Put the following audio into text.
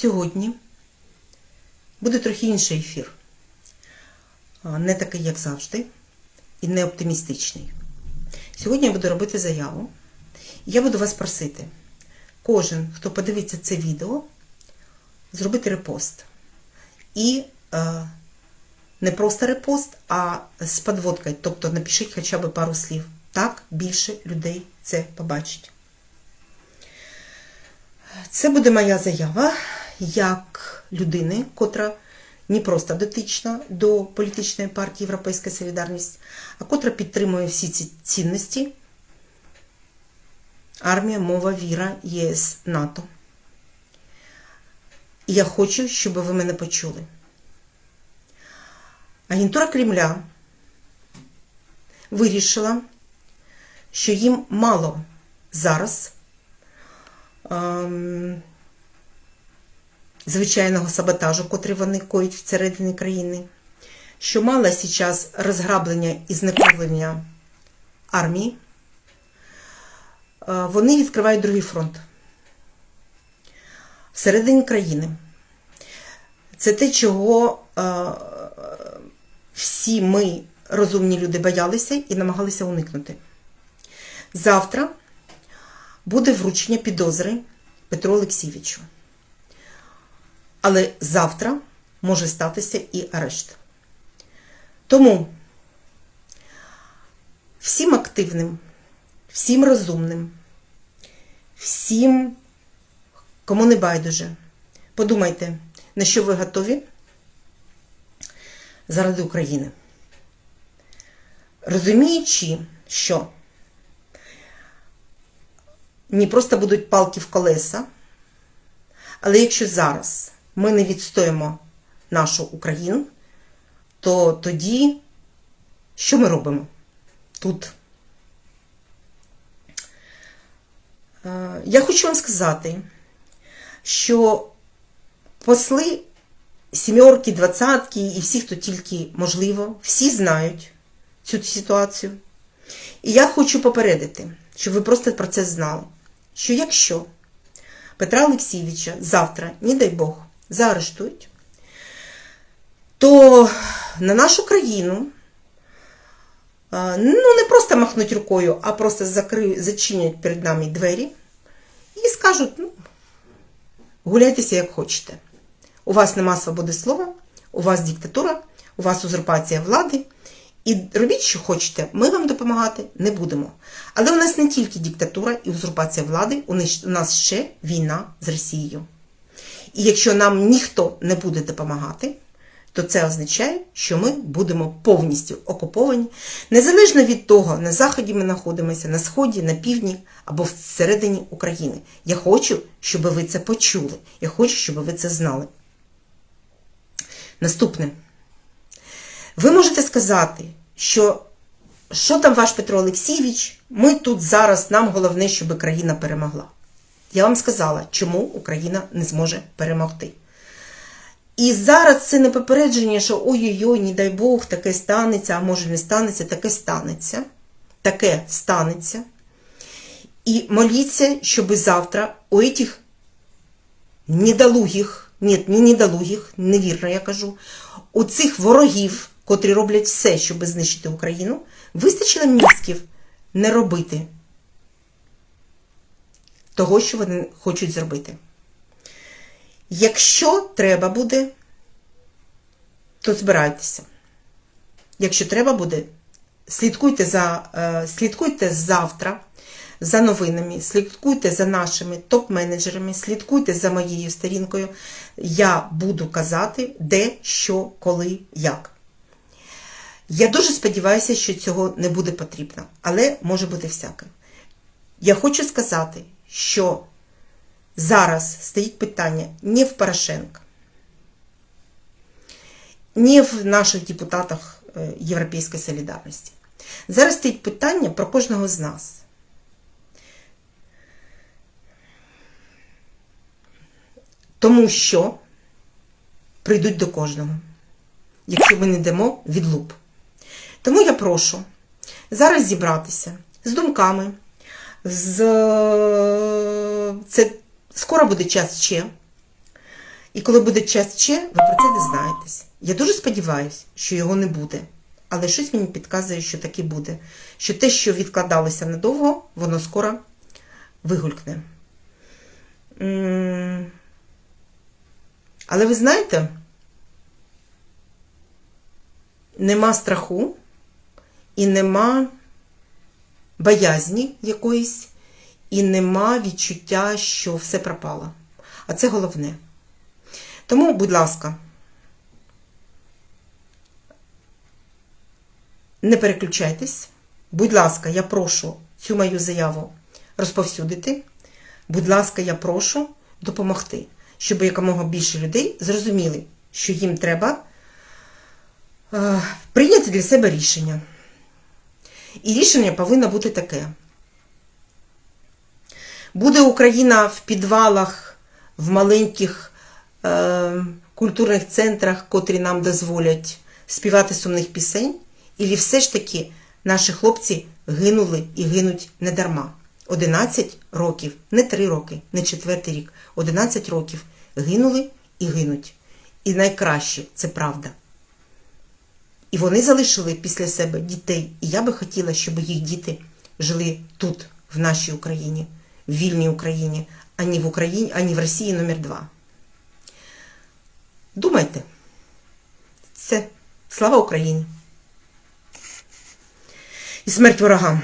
Сьогодні буде трохи інший ефір. Не такий, як завжди, і не оптимістичний. Сьогодні я буду робити заяву. Я буду вас просити, кожен, хто подивиться це відео, зробити репост. І е, не просто репост, а з подводкою. Тобто напишіть хоча б пару слів. Так більше людей це побачить. Це буде моя заява як людини, котра не просто дотична до політичної партії Європейська Солідарність, а котра підтримує всі ці цінності армія, мова, віра, ЄС, НАТО. І я хочу, щоб ви мене почули. Агентура Кремля вирішила, що їм мало зараз ем, звичайного саботажу, котрий вони коють всередині країни, що мало зараз розграблення і знекровлення армії, е, вони відкривають другий фронт всередині країни. Це те, чого е, всі ми, розумні люди, боялися і намагалися уникнути. Завтра буде вручення підозри Петру Олексійовичу. Але завтра може статися і арешт. Тому всім активним, всім розумним, всім, кому не байдуже, подумайте, на що ви готові заради України. Розуміючи, що не просто будуть палки в колеса, але якщо зараз ми не відстоїмо нашу Україну, то тоді що ми робимо тут? Е, Я хочу вам сказати, що посли сімерки, двадцятки і всі, хто тільки можливо, всі знають цю ситуацію. І я хочу попередити, щоб ви просто про це знали, що якщо Петра Олексійовича завтра, не дай Бог, заарештують, то на нашу країну ну, не просто махнуть рукою, а просто закри... зачинять перед нами двері і скажуть, ну, гуляйтеся як хочете. У вас нема свободи слова, у вас диктатура, у вас узурпація влади. І робіть, що хочете, ми вам допомагати не будемо. Але у нас не тільки диктатура і узурпація влади, у нас ще війна з Росією. І якщо нам ніхто не буде допомагати, то це означає, що ми будемо повністю окуповані, незалежно від того, на заході ми знаходимося, на сході, на півдні або всередині України. Я хочу, щоб ви це почули. Я хочу, щоб ви це знали. Наступне. Ви можете сказати, що що там ваш Петро Олексійович, ми тут зараз, нам головне, щоб країна перемогла. Я вам сказала, чому Україна не зможе перемогти. І зараз це не попередження, що ой-ой-ой, не дай Бог, таке станеться, а може не станеться, таке станеться. Таке станеться. І моліться, щоб завтра у этих недолугих, ні, не недолугих, невірно я кажу, у цих ворогів, котрі роблять все, щоб знищити Україну, вистачило мізків не робити того, що вони хочуть зробити. Якщо треба буде, то збирайтеся. Якщо треба буде, слідкуйте за, е, слідкуйте завтра за новинами, слідкуйте за нашими топ-менеджерами, слідкуйте за моєю сторінкою. Я буду казати, де, що, коли, як. Я дуже сподіваюся, що цього не буде потрібно, але може бути всяке. Я хочу сказати, що зараз стоїть питання не в Порошенка, не в наших депутатах е, Європейської солідарності. Зараз стоїть питання про кожного з нас. Тому що прийдуть до кожного, якщо ми не дамо відлуп. Тому я прошу зараз зібратися з думками, з це скоро буде час ще. І коли буде час ще, ви про це дізнаєтесь. Я дуже сподіваюся, що його не буде. Але щось мені підказує, що таки буде. Що те, що відкладалося надовго, воно скоро вигулькне. Але ви знаєте, нема страху і нема боязні якоїсь, і нема відчуття, що все пропало. А це головне. Тому, будь ласка, не переключайтесь. Будь ласка, я прошу цю мою заяву розповсюдити. Будь ласка, я прошу допомогти, щоб якомога більше людей зрозуміли, що їм треба е, прийняти для себе рішення. І рішення повинно бути таке. Буде Україна в підвалах, в маленьких е, культурних центрах, котрі нам дозволять співати сумних пісень, і все ж таки наші хлопці гинули і гинуть не дарма. 11 років, не 3 роки, не 4 рік, 11 років гинули і гинуть. І найкраще це правда. І вони залишили після себе дітей. І я би хотіла, щоб їх діти жили тут, в нашій Україні, в вільній Україні, а не в Україні, а не в Росії номер 2 Думайте. Це слава Україні. І смерть ворогам.